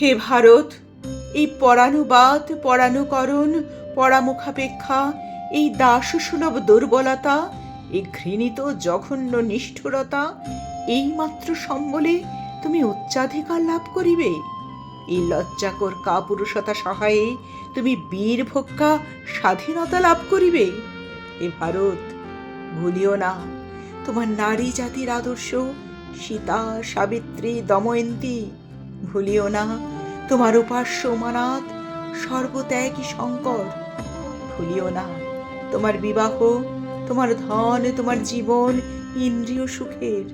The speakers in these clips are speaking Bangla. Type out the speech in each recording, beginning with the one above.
হে ভারত, এই পরানুবাদ, পরানুকরণ, পরামুখাপেক্ষা, এই দাসসুলভ দুর্বলতা, এই ঘৃণিত জঘন্য নিষ্ঠুরতা, এইমাত্র সম্বলে তুমি উচ্চাধিকার লাভ করিবে। এই লজ্জাকর কাপুরুষতা সহায়ে তুমি বীর ভোক্কা স্বাধীনতা লাভ করিবে। এ ভারত, ভুলিও না, তোমার নারী জাতির আদর্শ সীতা, সাবিত্রী, দময়ন্তী ভুলিও না। তোমার উপাস্য মানাত সর্বত্যাগী শঙ্কর। ভুলিও না। তোমার বিবাহ, তোমার ধন, তোমার জীবন ইন্দ্রিয় সুখের।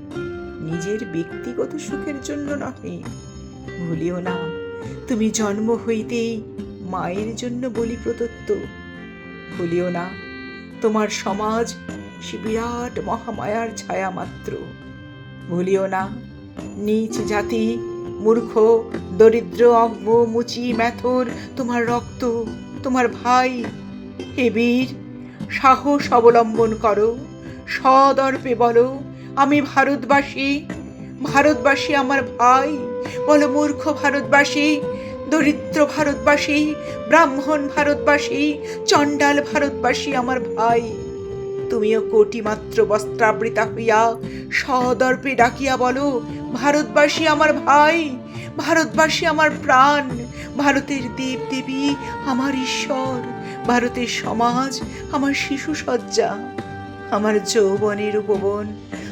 নিজের ব্যক্তিগত সুখের জন্য নহে। ভুলিও না। তুমি জন্ম হইতেই মায়ের জন্য বলি প্রদত্ত। ভুলিও না। তোমার সমাজ সে বিরাট মহামায়ার ছায়া মাত্র। ভুলিও না। নিচ জাতি মূর্খ, দরিদ্র অজ্ঞ মুচি, ম্যাথর, তোমার রক্ত, তোমার ভাই। হে বীর, সাহস অবলম্বন করো, সদর্পে বলো, আমি ভারতবাসী ভারতবাসী আমার ভাই। বলো মূর্খ ভারতবাসী, দরিদ্র ভারতবাসী, ব্রাহ্মণ ভারতবাসী, চণ্ডাল ভারতবাসী আমার ভাই। তুমিও কোটি মাত্র বস্ত্রাবৃতা হইয়া সদর্পে ডাকিয়া বলো, ভারতবাসী আমার ভাই, ভারতবাসী আমার প্রাণ, ভারতের দেব দেবী আমার ঈশ্বর, ভারতের সমাজ আমার শিশু সজ্জা আমার যৌবনের উপবন,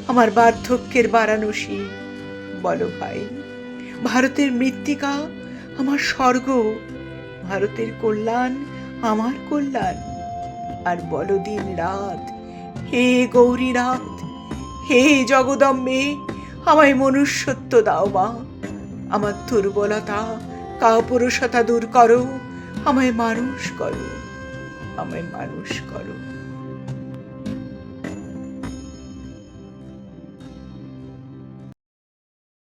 আমার বার্ধক্যের বারাণসী। বলো ভাই, ভারতের মৃত্তিকা আমার স্বর্গ, ভারতের কল্যাণ আমার কল্যাণ। আর বলো দিন রাত হে গৌরীনাথ, হে জগদম্বে, আমায় মনুষ্যত্ব দাও মা। আমার দুর্বলতা, কাপুরুষতা দূর করো, আমায় মানুষ করো, আমায় মানুষ করো।